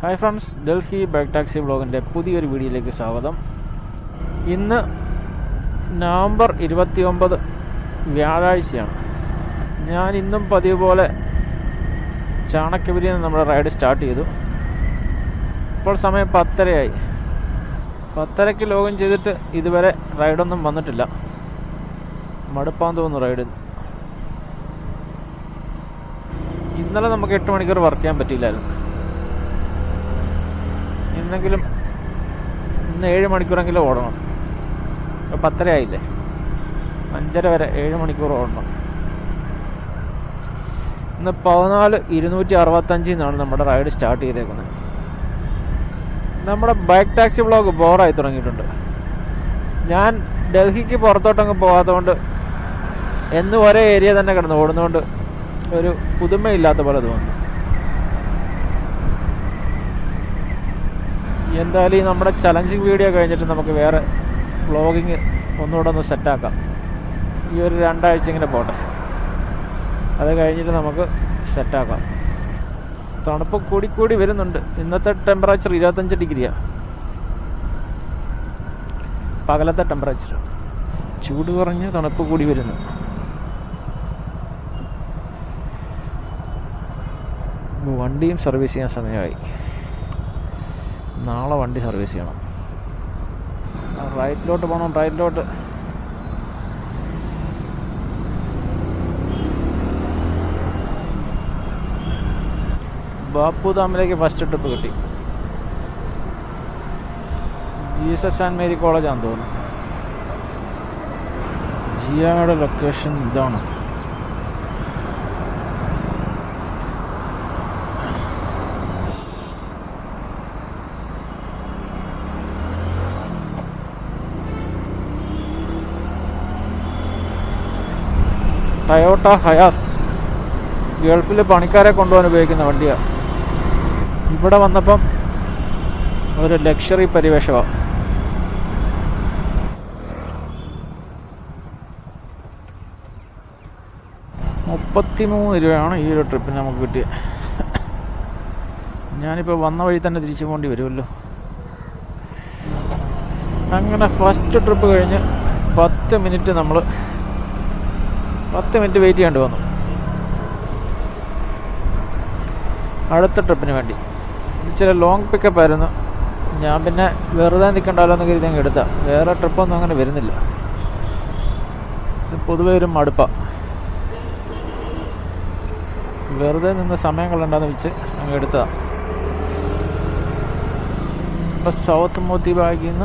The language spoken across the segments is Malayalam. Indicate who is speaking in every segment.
Speaker 1: Hi friends Delhi bike taxi ബ്ലോഗിന്റെ പുതിയൊരു വീഡിയോയിലേക്ക് സ്വാഗതം. ഇന്ന് നവംബർ ഇരുപത്തി ഒമ്പത് വ്യാഴാഴ്ചയാണ്. ഞാൻ ഇന്നും പതിവ് പോലെ ചാണക്യപുരിയിൽ നിന്ന് നമ്മുടെ റൈഡ് സ്റ്റാർട്ട് ചെയ്തു. ഇപ്പോൾ സമയം പത്തരയായി. പത്തരയ്ക്ക് ലോഗിൻ ചെയ്തിട്ട് ഇതുവരെ റൈഡൊന്നും വന്നിട്ടില്ല. മടുപ്പാൻ തോന്നുന്നു റൈഡ് ഇന്നലെ നമുക്ക് എട്ട് മണിക്കൂർ വർക്ക് ചെയ്യാൻ പറ്റിയില്ലായിരുന്നു. ഇന്നെങ്കിലും ഇന്ന് ഏഴ് മണിക്കൂറെങ്കിലും ഓടണം. പത്തര ആയില്ലേ? അഞ്ചര വരെ ഏഴ് മണിക്കൂർ ഓടണം. ഇന്ന് പതിനാല് ഇരുന്നൂറ്റി അറുപത്തഞ്ചിൽ നിന്നാണ് നമ്മുടെ റൈഡ് സ്റ്റാർട്ട് ചെയ്തേക്കുന്നത്. നമ്മുടെ ബൈക്ക് ടാക്സി ബ്ലോഗ് ബോറായി തുടങ്ങിയിട്ടുണ്ട്. ഞാൻ ഡൽഹിക്ക് പുറത്തോട്ടങ്ങ് പോകാത്തതുകൊണ്ട് എന്നും ഒരേ ഏരിയ തന്നെ കിടന്ന് ഓടുന്നതുകൊണ്ട് ഒരു പുതുമയില്ലാത്ത പോലെ തോന്നുന്നു. എന്തായാലും ഈ നമ്മുടെ ചലഞ്ചിങ് വീഡിയോ കഴിഞ്ഞിട്ട് നമുക്ക് വേറെ വ്ളോഗിങ് ഒന്നുകൂടെ ഒന്ന് സെറ്റാക്കാം ഈ ഒരു രണ്ടാഴ്ച ഇങ്ങനെ പോട്ടെ. അത് കഴിഞ്ഞിട്ട് നമുക്ക് സെറ്റാക്കാം തണുപ്പ് കൂടി കൂടി വരുന്നുണ്ട്. ഇന്നത്തെ ടെമ്പറേച്ചർ ഇരുപത്തഞ്ച് ഡിഗ്രിയാണ് പകലത്തെ ടെമ്പറേച്ചർ ചൂട് കുറഞ്ഞ് തണുപ്പ് കൂടി വരുന്നു. വണ്ടിയും സർവീസ് ചെയ്യാൻ സമയമായി. നാളെ വണ്ടി സർവീസ് ചെയ്യണം. റൈറ്റിലോട്ട് പോകണം റൈറ്റിലോട്ട്. ബാപ്പു ഡാമിലേക്ക് ഫസ്റ്റ് ട്രിപ്പ് കിട്ടി. ജീസസ് ആൻഡ് മേരി കോളേജാണെന്ന് തോന്നുന്നു. ജിയോയുടെ ലൊക്കേഷൻ ഇതാണ്. ടയോട്ട ഹയാസ് ഗൾഫിൽ പണിക്കാരെ കൊണ്ടുപോകാൻ ഉപയോഗിക്കുന്ന വണ്ടിയാണ് ഇവിടെ വന്നപ്പം ഒരു ലക്ഷറി പരിവേഷമാണ് മുപ്പത്തി മൂന്ന് രൂപയാണ് ഈ ഒരു ട്രിപ്പിന് നമുക്ക് കിട്ടിയത് ഞാനിപ്പോൾ വന്ന വഴി തന്നെ തിരിച്ചു പോകേണ്ടി വരുമല്ലോ. അങ്ങനെ ഫസ്റ്റ് ട്രിപ്പ് കഴിഞ്ഞ് പത്ത് മിനിറ്റ് നമ്മൾ പത്ത് മിനിറ്റ് വെയിറ്റ് ചെയ്യേണ്ടി വന്നു. അടുത്ത ട്രിപ്പിന് വേണ്ടി. ഇച്ചിരി ലോങ് പിക്കപ്പ് ആയിരുന്നു. ഞാൻ പിന്നെ വെറുതെ നിൽക്കണ്ടല്ലോ എന്ന് കരുതി അങ്ങ് വേറെ ട്രിപ്പൊന്നും അങ്ങനെ വരുന്നില്ല. പൊതുവെ ഒരു മടുപ്പ. വെറുതെ നിന്ന് സമയം കളണ്ടെന്ന് വെച്ച് അങ്ങ് എടുത്താ ഇപ്പം സൗത്ത് മോത്തി ബാഗിൽ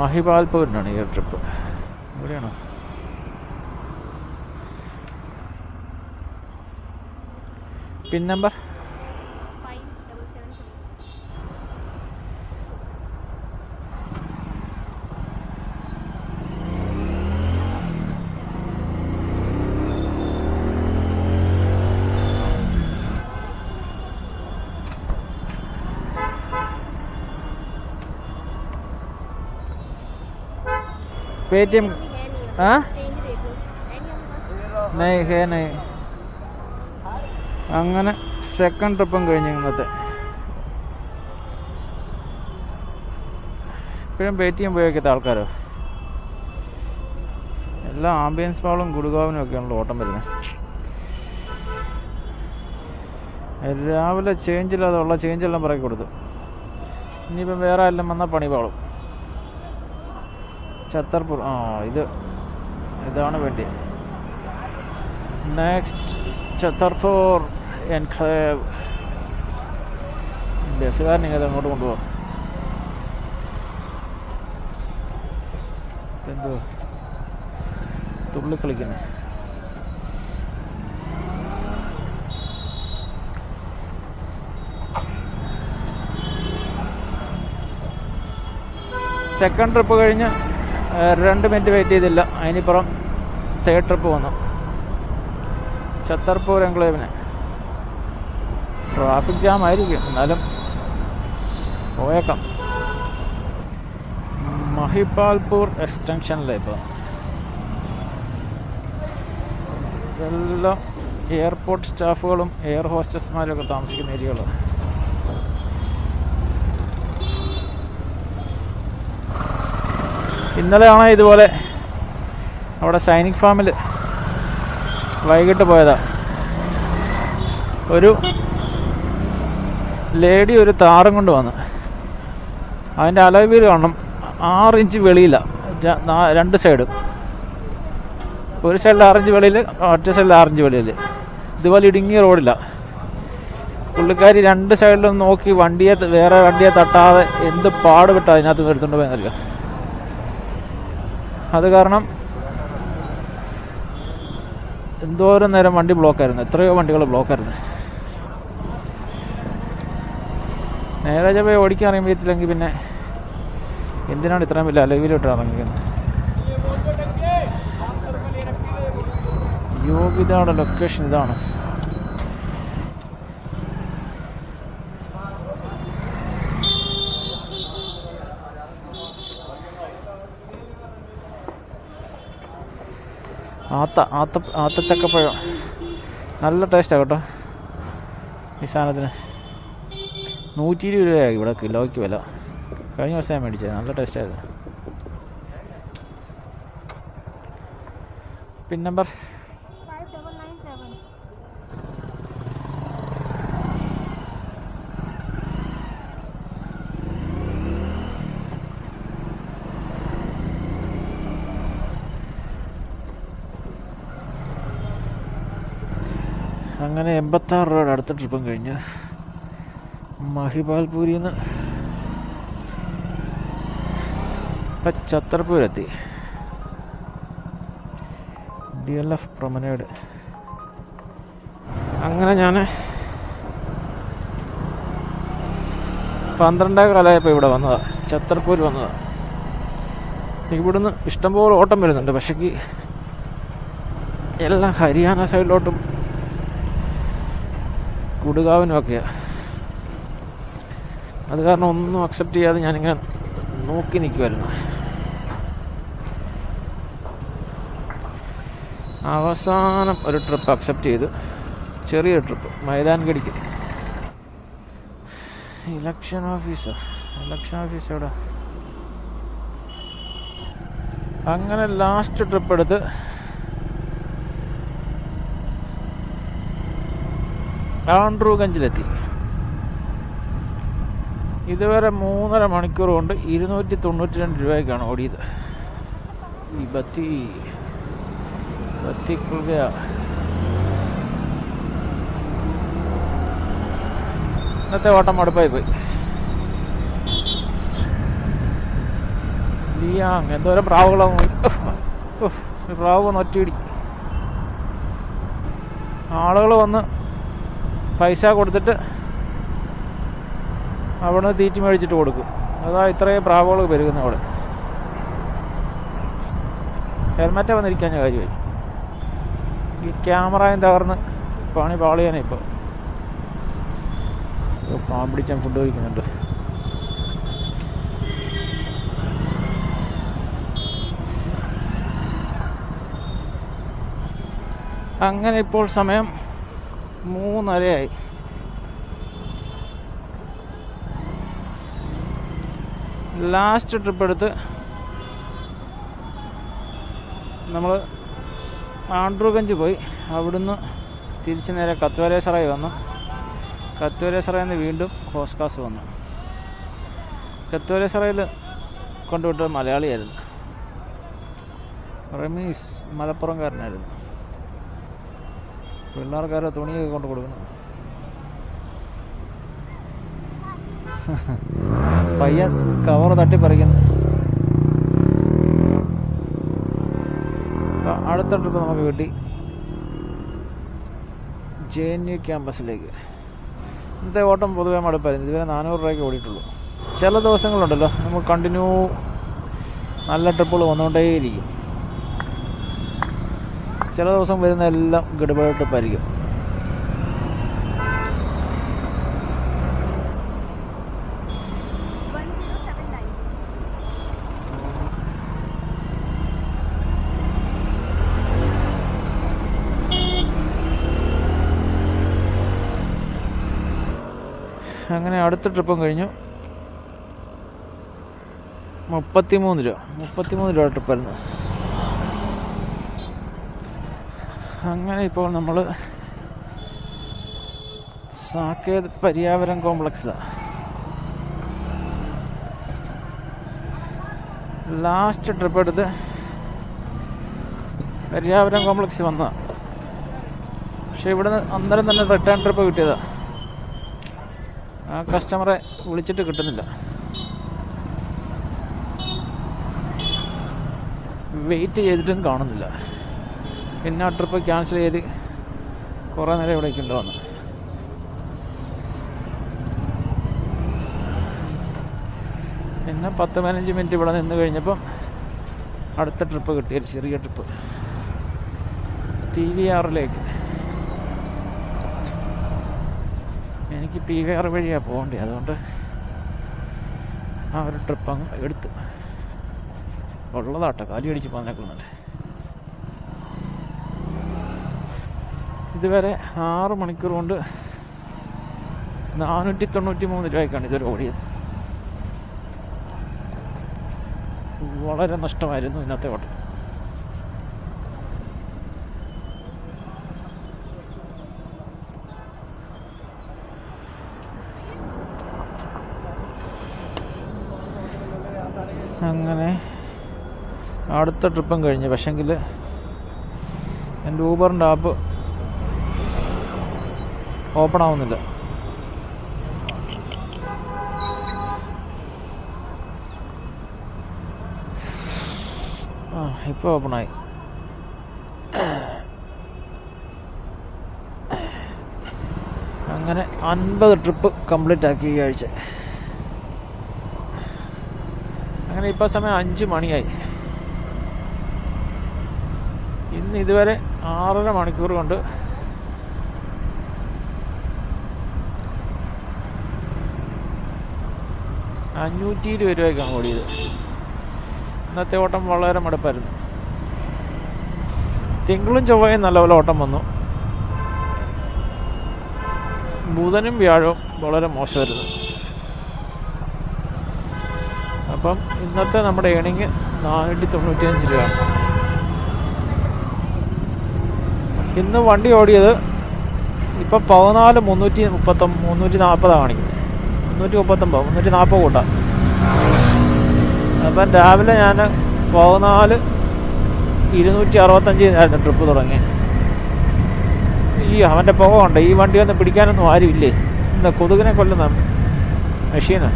Speaker 1: മഹിപാൽപൂരിനാണ് ഈ ട്രിപ്പ്. ഇവിടെയാണോ? pin number पेटीएम हाँ नहीं है नहीं അങ്ങനെ സെക്കൻഡ് ട്രിപ്പും കഴിഞ്ഞു ഇന്നത്തെ ഇപ്പോഴും പേ ടി ഉപയോഗിക്കാത്ത ആൾക്കാരോ. എല്ലാം ആംബിയൻസ് മാളും ഗുഡ്ഗാവിനും ഒക്കെയാണല്ലോ ഓട്ടം വരുന്നത് രാവിലെ ചേഞ്ച് ഇല്ലാതെ ഉള്ള ചേഞ്ച് എല്ലാം പറക്കി കൊടുത്തു. ഇനിയിപ്പം വേറെ എല്ലാം വന്നാൽ പണി പാളും. ഛത്തർപൂർ ആ ഇത് ഇതാണ് വേണ്ടി. നെക്സ്റ്റ് ഛത്തർപൂർ. എൻക്ലേവ് ബസ്സുകാരൻ ഇങ്ങനെ അങ്ങോട്ട് കൊണ്ടുപോകാം. എന്തോ തുള്ളിക്കളിക്കുന്നു. സെക്കൻഡ് ട്രിപ്പ് കഴിഞ്ഞ് രണ്ട് മിനിറ്റ് വെയിറ്റ് ചെയ്തില്ല. അതിനിപ്പുറം തേർഡ് ട്രിപ്പ് വന്നു. ഛത്തർപൂർ എൻക്ലേവിന്. ട്രാഫിക് ജാം ആയിരിക്കും. എന്നാലും പോയേക്കാം. മഹിപാൽപൂർ എക്സ്റ്റൻഷനിലിപ്പോൾ എല്ലാ എയർപോർട്ട് സ്റ്റാഫുകളും എയർ ഹോസ്റ്റസ്മാരും ഒക്കെ താമസിക്കുന്ന ഏരിയകൾ ഇന്നലെയാണ് ഇതുപോലെ അവിടെ സൈനിക് ഫാമിൽ വൈകിട്ട് പോയതാണ് ഒരു ലേഡി ഒരു താറും കൊണ്ട് വന്ന്. അതിന്റെ അലവീൽ കാണണം. ആറ് ഇഞ്ച് വെളിയില്ല രണ്ട് സൈഡും. ഒരു സൈഡിൽ ആറിഞ്ച് വെളിയിൽ ഒറ്റ സൈഡിൽ ആറിഞ്ച് വെളിയിൽ ഇതുപോലെ ഇടുങ്ങിയ റോഡില്ല പുള്ളിക്കാരി രണ്ട് സൈഡിലും നോക്കി വണ്ടിയെ വേറെ വണ്ടിയെ തട്ടാതെ എന്ത് പാടുപെട്ട അതിനകത്ത് എടുത്തുകൊണ്ട് പോയെന്നറിയാം അത് കാരണം എന്തോരം നേരം വണ്ടി ബ്ലോക്കായിരുന്നു എത്രയോ വണ്ടികൾ ബ്ലോക്കായിരുന്നു നേരെ പോയി ഓടിക്കാൻ അറിയുമ്പോഴത്തില്ലെങ്കിൽ പിന്നെ എന്തിനാണ് ഇത്രയും വലിയ അലവിലോട്ട് ഇറങ്ങിക്കുന്നത് യോഗ്യതയുടെ ലൊക്കേഷൻ ഇതാണ്. ആത്ത ആത്ത ആത്തച്ചക്കപ്പഴം. നല്ല ടേസ്റ്റാണ് കേട്ടോ ഈ സാധനത്തിന്. നൂറ്റി ഇരുപത് രൂപയായി ഇവിടെ കിലോയ്ക്ക് വില. കഴിഞ്ഞ വർഷം ഞാൻ മേടിച്ചത്. നല്ല ടേസ്റ്റായിരുന്നു പിൻ നമ്പർ. അങ്ങനെ എൺപത്താറ് രൂപയുടെ അടുത്ത ട്രിപ്പും കഴിഞ്ഞ്. മഹിപാൽപൂരിൽ എന്ന് ഇപ്പം ഛത്രപൂരെത്തി. ഡി എൽ എഫ് പ്രൊമനേഡ് അങ്ങനെ ഞാൻ പന്ത്രണ്ടേ കാലമായപ്പോൾ ഇവിടെ വന്നതാ. ഛത്രപൂർ വന്നതാ. ഇവിടുന്ന് ഇഷ്ടംപോലെ ഓട്ടം വരുന്നുണ്ട്. പക്ഷേ എല്ലാം ഹരിയാന സൈഡിലോട്ടും കുടുകാവിനും ഒക്കെയാണ് അത് കാരണം ഒന്നും അക്സെപ്റ്റ് ചെയ്യാതെ ഞാനിങ്ങനെ നോക്കി നിൽക്കുമായിരുന്നു അവസാനം ഒരു ട്രിപ്പ് അക്സെപ്റ്റ് ചെയ്തു. ചെറിയ ട്രിപ്പ് മൈതാൻഗഡിക്ക് ഇലക്ഷൻ ഓഫീസർ ഇലക്ഷൻ ഓഫീസ് എവിടെ? അങ്ങനെ ലാസ്റ്റ് ട്രിപ്പ് എടുത്ത് ആൻഡ്രൂഗഞ്ചിലെത്തി. ഇതുവരെ മൂന്നര മണിക്കൂർ കൊണ്ട് ഇരുന്നൂറ്റി തൊണ്ണൂറ്റി രണ്ട് രൂപയ്ക്കാണ് ഓടിയത്. ഈ ബത്തി ബത്തി ഇന്നത്തെ ഓട്ടം മടുപ്പായി പോയി. ലിയാങ് എന്തോരം പ്രാവുകളാണ് പ്രാവ് വന്ന് ഒറ്റയിടി. ആളുകൾ വന്ന് പൈസ കൊടുത്തിട്ട് അവിടെ തീറ്റി മേടിച്ചിട്ട് കൊടുക്കും. അതാ ഇത്രയും പ്രാവുകൾ പെരുകുന്ന അവിടെ. ഹെൽമെറ്റ് വന്നിരിക്കാൻ കാര്യമായി. ഈ ക്യാമറയും തകർന്ന് പണി പാളിയാനേ ഇപ്പോൾ പാൻ പിടിച്ചാൽ ഫുഡ് കഴിക്കുന്നുണ്ട്. അങ്ങനെ ഇപ്പോൾ സമയം മൂന്നരയായി. ലാസ്റ്റ് ട്രിപ്പ് എടുത്ത് നമ്മൾ ആൻഡ്രൂഗഞ്ച് പോയി. അവിടുന്ന് തിരിച്ച് നേരെ കത്വരേശ്വറായി വന്നു. കത്വരേശ്വറയിൽ നിന്ന് വീണ്ടും ഹോസ്കാസ് വന്നു. കത്വരേശ്വറയിൽ കൊണ്ടുവിട്ടത് മലയാളിയായിരുന്നു. റമീസ് മലപ്പുറംകാരനായിരുന്നു. പിള്ളേർക്കാരോ തുണിയൊക്കെ കൊണ്ടു കൊടുക്കുന്നു പയ്യൻ കവർ തട്ടിപ്പറിക്കുന്നു അടുത്ത ട്രിപ്പ് നമുക്ക് കിട്ടി. ജെ എൻ യു ക്യാമ്പസിലേക്ക് ഇന്നത്തെ ഓട്ടം പൊതുവെ മടുപ്പായിരുന്നു ഇതുവരെ നാനൂറ് രൂപയ്ക്ക് ഓടിയിട്ടുള്ളൂ. ചില ദിവസങ്ങളുണ്ടല്ലോ. നമ്മൾ കണ്ടിന്യൂ നല്ല ട്രിപ്പുകൾ വന്നുകൊണ്ടേയിരിക്കും. ചില ദിവസം വരുന്ന എല്ലാം ഗഡുബഡ് ട്രിപ്പായിരിക്കും അടുത്ത ട്രിപ്പും കഴിഞ്ഞു. മുപ്പത്തിമൂന്ന് രൂപ. മുപ്പത്തിമൂന്ന് രൂപ ട്രിപ്പായിരുന്നു. അങ്ങനെ ഇപ്പോൾ നമ്മൾ സാക്കേത് പര്യാവരം കോംപ്ലക്സിലാണ് ലാസ്റ്റ് ട്രിപ്പ് എടുത്ത് പര്യാവരം കോംപ്ലക്സ് വന്നതാണ് പക്ഷെ ഇവിടെ അന്നേരം തന്നെ റിട്ടേൺ ട്രിപ്പ് കിട്ടിയതാ. ആ കസ്റ്റമറെ വിളിച്ചിട്ട് കിട്ടുന്നില്ല. വെയിറ്റ് ചെയ്തിട്ടും കാണുന്നില്ല. പിന്നെ ട്രിപ്പ് ക്യാൻസൽ ചെയ്ത് കുറേ നേരം ഇവിടേക്ക് വന്നു. പിന്നെ പത്ത് പതിനഞ്ച് മിനിറ്റ് ഇവിടെ നിന്ന് കഴിഞ്ഞപ്പം അടുത്ത ട്രിപ്പ് കിട്ടിയൊരു ചെറിയ ട്രിപ്പ് ടി വി ആറിലേക്ക് എനിക്ക് പി ആർ വഴിയാണ് പോകേണ്ടത്. അതുകൊണ്ട് ആ ഒരു ട്രിപ്പ് അങ്ങ് എടുത്ത് ഉള്ളതാട്ടോ. കാലി അടിച്ച് പോന്നേക്കുന്നുണ്ട് ഇതുവരെ ആറ് മണിക്കൂർ കൊണ്ട് നാനൂറ്റി തൊണ്ണൂറ്റി മൂന്ന് രൂപയ്ക്കാണ് ഇതൊരു ഓടിയത്. വളരെ നഷ്ടമായിരുന്നു ഇന്നത്തെ ഓട്ടം. അങ്ങനെ അടുത്ത ട്രിപ്പും കഴിഞ്ഞ്. പക്ഷെങ്കിൽ എന്റെ ഊബറിന്റെ ആപ്പ് ഓപ്പൺ ആവുന്നില്ല. ആ ഇപ്പോൾ ഓപ്പണായി അങ്ങനെ അൻപത് ട്രിപ്പ് കംപ്ലീറ്റ് ആക്കി ഈ ആഴ്ച. അങ്ങനെ ഇപ്പോൾ സമയം അഞ്ച് മണിയായി. ഇന്ന് ഇതുവരെ ആറര മണിക്കൂർ കൊണ്ട് അഞ്ഞൂറ്റി ഇരുപത് രൂപയ്ക്കാണ് ഓടിയത് ഇന്നത്തെ ഓട്ടം വളരെ മടുപ്പായിരുന്നു. തിങ്കളും ചൊവ്വയും നല്ലപോലെ ഓട്ടം വന്നു. ബുധനും വ്യാഴവും വളരെ മോശമായിരുന്നു. അപ്പം ഇന്നത്തെ നമ്മുടെ ഏണിങ് നാനൂറ്റി തൊണ്ണൂറ്റിയഞ്ച് രൂപ. ഇന്ന് വണ്ടി ഓടിയത് ഇപ്പം പതിനാല് മുന്നൂറ്റി മുപ്പത്തൊമ്പ മുന്നൂറ്റി നാൽപ്പതാണ് മുന്നൂറ്റി മുപ്പത്തൊമ്പത് മുന്നൂറ്റി നാൽപ്പത് കൂട്ടാം. അപ്പം രാവിലെ ഞാൻ പതിനാല് ഇരുന്നൂറ്റി അറുപത്തഞ്ചിനായിരുന്നു ട്രിപ്പ് തുടങ്ങി. ഈ അവന്റെ പുക ഉണ്ട് ഈ വണ്ടി ഒന്നും പിടിക്കാനൊന്നും ആരുമില്ലേ? എന്താ കൊതുകിനെ കൊല്ലുന്ന മെഷീന്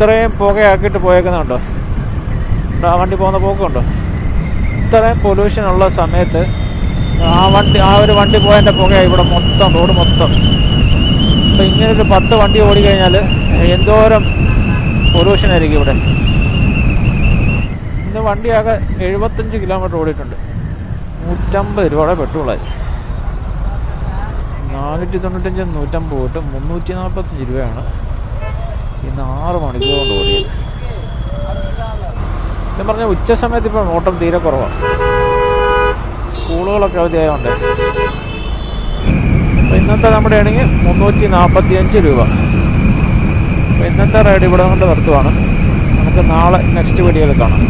Speaker 1: ഇത്രയും പുകയാക്കിയിട്ട് പോയേക്കുന്നുണ്ടോ? ആ വണ്ടി പോകുന്ന പോക്കുണ്ടോ? ഇത്രയും പൊല്യൂഷൻ ഉള്ള സമയത്ത് ആ വണ്ടി ആ ഒരു വണ്ടി പോയതിന്റെ പുകയാണ് ഇവിടെ മൊത്തം റോഡ് മൊത്തം. അപ്പം ഇങ്ങനെ ഒരു പത്ത് വണ്ടി ഓടിക്കഴിഞ്ഞാൽ എന്തോരം പൊല്യൂഷൻ ആയിരിക്കും ഇവിടെ? ഇന്ന് വണ്ടിയാകെ എഴുപത്തഞ്ച് കിലോമീറ്റർ ഓടിയിട്ടുണ്ട്. നൂറ്റമ്പത് രൂപയുടെ പെട്രോളായി. നാനൂറ്റി തൊണ്ണൂറ്റഞ്ച് നൂറ്റമ്പത് തൊട്ട് മുന്നൂറ്റി നാൽപ്പത്തഞ്ച് രൂപയാണ്. ഇന്ന് ആറ് മണിക്കൂർ കൊണ്ട് ഓടിയത്. ഞാൻ പറഞ്ഞ ഉച്ച സമയത്ത് ഇപ്പം ഓട്ടം തീരെ കുറവാണ് സ്കൂളുകളൊക്കെ അവധിയായതുകൊണ്ട് ഇന്നത്തെ നമ്മുടെ ആണെങ്കിൽ മുന്നൂറ്റി നാൽപ്പത്തി അഞ്ച് രൂപ ഇന്നത്തെ റൈഡ് ഇവിടെ കൊണ്ട് നിർത്തുവാണ്. നമുക്ക് നാളെ നെക്സ്റ്റ് വീഡിയോയിൽ കാണാം.